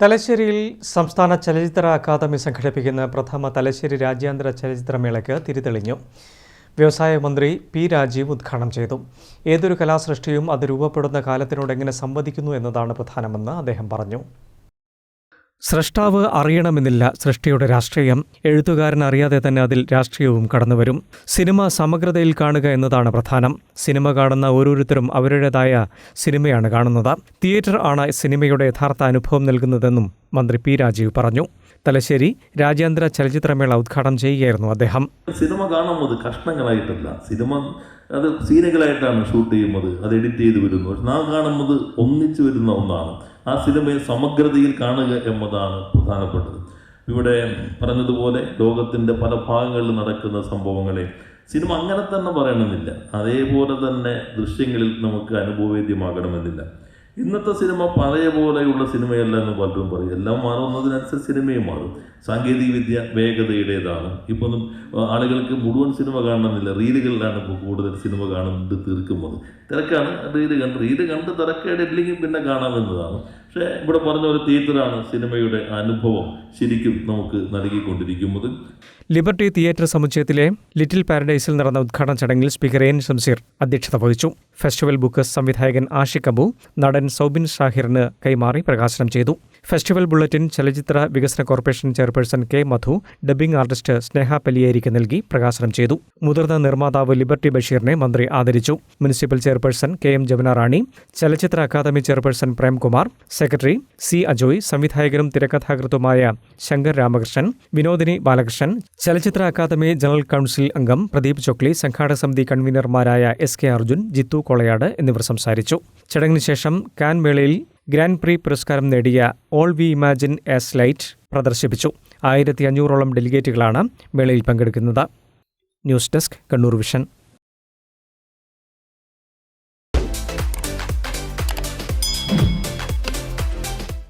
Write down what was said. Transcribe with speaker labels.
Speaker 1: തലശ്ശേരിയിൽ സംസ്ഥാന ചലച്ചിത്ര അക്കാദമി സംഘടിപ്പിക്കുന്ന പ്രഥമ തലശ്ശേരി രാജ്യാന്തര ചലച്ചിത്രമേളയ്ക്ക് തിരിതെളിഞ്ഞു. വ്യവസായ മന്ത്രി പി രാജീവ് ഉദ്ഘാടനം ചെയ്തു. ഏതൊരു കലാസൃഷ്ടിയും അത് രൂപപ്പെടുന്ന കാലത്തിനോട് എങ്ങനെ സംവദിക്കുന്നു എന്നതാണ് പ്രധാനമെന്ന് അദ്ദേഹം പറഞ്ഞു. സൃഷ്ടാവ് അറിയണമെന്നില്ല സൃഷ്ടിയുടെ രാഷ്ട്രീയം. എഴുത്തുകാരൻ അറിയാതെ തന്നെ അതിൽ രാഷ്ട്രീയവും കടന്നുവരും. സിനിമ സമഗ്രതയിൽ കാണുക എന്നതാണ് പ്രധാനം. സിനിമ കാണുന്ന ഓരോരുത്തരും അവരുടേതായ സിനിമയാണ് കാണുന്നത്. തിയേറ്റർ ആണ് സിനിമയുടെ യഥാർത്ഥ അനുഭവം നൽകുന്നതെന്നും മന്ത്രി പി രാജീവ് പറഞ്ഞു. തലശ്ശേരി രാജ്യാന്തര ചലച്ചിത്രമേള ഉദ്ഘാടനം ചെയ്യുകയായിരുന്നു അദ്ദേഹം.
Speaker 2: സിനിമ കാണുന്നത് കഷ്ണങ്ങളായിട്ടല്ല സിനിമ അത് സീനുകളായിട്ടാണ് ഷൂട്ട് ചെയ്യുന്നത്. അത് എഡിറ്റ് ചെയ്ത് വരുന്നു. പക്ഷെ നാം കാണുന്നത് ഒന്നിച്ചു വരുന്ന ഒന്നാണ്. ആ സിനിമയെ സമഗ്രതയിൽ കാണുക എന്നതാണ് പ്രധാനപ്പെട്ടത്. ഇവിടെ പറഞ്ഞതുപോലെ ലോകത്തിന്റെ പല ഭാഗങ്ങളിൽ നടക്കുന്ന സംഭവങ്ങളെ സിനിമ അങ്ങനെ തന്നെ പറയണമെന്നില്ല. അതേപോലെ തന്നെ ദൃശ്യങ്ങളിൽ നമുക്ക് അനുഭവവേദ്യമാകണമെന്നില്ല. ഇന്നത്തെ സിനിമ പഴയ പോലെയുള്ള സിനിമയല്ല എന്ന് പലരും പറയും. എല്ലാം മാറുന്നതിനനുസരിച്ച് സിനിമയും മാറും. സാങ്കേതിക വിദ്യ വേഗതയുടേതാണ്. ഇപ്പോൾ ആളുകൾക്ക് മുഴുവൻ സിനിമ കാണണമെന്നില്ല. റീലുകളിലാണ് ഇപ്പോൾ കൂടുതൽ സിനിമ കാണുന്നത് തീർക്കുന്നത്. തിരക്കാണ് റീൽ കണ്ട് റീൽ കണ്ട് തിരക്കേടില്ലെങ്കിൽ പിന്നെ കാണാമെന്നതാണ് പക്ഷേ ഇവിടെ പറഞ്ഞ ഒരു തിയേറ്ററാണ് സിനിമയുടെ അനുഭവം ശരിക്കും നമുക്ക് നൽകിക്കൊണ്ടിരിക്കുന്നത്.
Speaker 1: ലിബർട്ടി തിയേറ്റർ സമുച്ചയത്തിലെ ലിറ്റിൽ പാരഡൈസിൽ നടന്ന ഉദ്ഘാടന ചടങ്ങിൽ സ്പീക്കർ എൻ ശംസീർ അധ്യക്ഷത വഹിച്ചു. ഫെസ്റ്റിവൽ ബുക്ക് സംവിധായകൻ ആഷിഖ് അബു നടൻ സൗബിൻ ഷാഹിറിന് കൈമാറി പ്രകാശനം ചെയ്തു. ഫെസ്റ്റിവൽ ബുള്ളറ്റിൻ ചലച്ചിത്ര വികസന corporation chairperson K Madhu dubbing artist Sneha പെലിയേരിക്ക് നൽകി പ്രകാശനം ചെയ്തു. മുതിർന്ന നിർമ്മാതാവ് ലിബർട്ടി ബഷീറിനെ മന്ത്രി ആദരിച്ചു. Municipal chairperson K M Jamunarani ചലച്ചിത്ര academy chairperson Premkumar secretary C Ajoy സംവിധായകനും തിരക്കഥാകൃത്തുമായ ശങ്കർ രാമകൃഷ്ണൻ വിനോദിനി ബാലകൃഷ്ണൻ ചലച്ചിത്ര അക്കാദമി ജനറൽ കൗൺസിൽ അംഗം പ്രദീപ് ചൊക്ലി സംഘാടക സമിതി കൺവീനർമാരായ എസ് കെ അർജുൻ ജിത്തു കൊളയാട് എന്നിവർ സംസാരിച്ചു. ചടങ്ങിന് ശേഷം കാൻ മേളയിൽ ഗ്രാൻഡ് പ്രീ പുരസ്കാരം നേടിയ all we imagine as light പ്രദർശിപ്പിച്ചു. ആയിരത്തി അഞ്ഞൂറോളം ഡെലിഗേറ്റുകളാണ് മേളയിൽ പങ്കെടുക്കുന്നത്. News desk Kannur vision.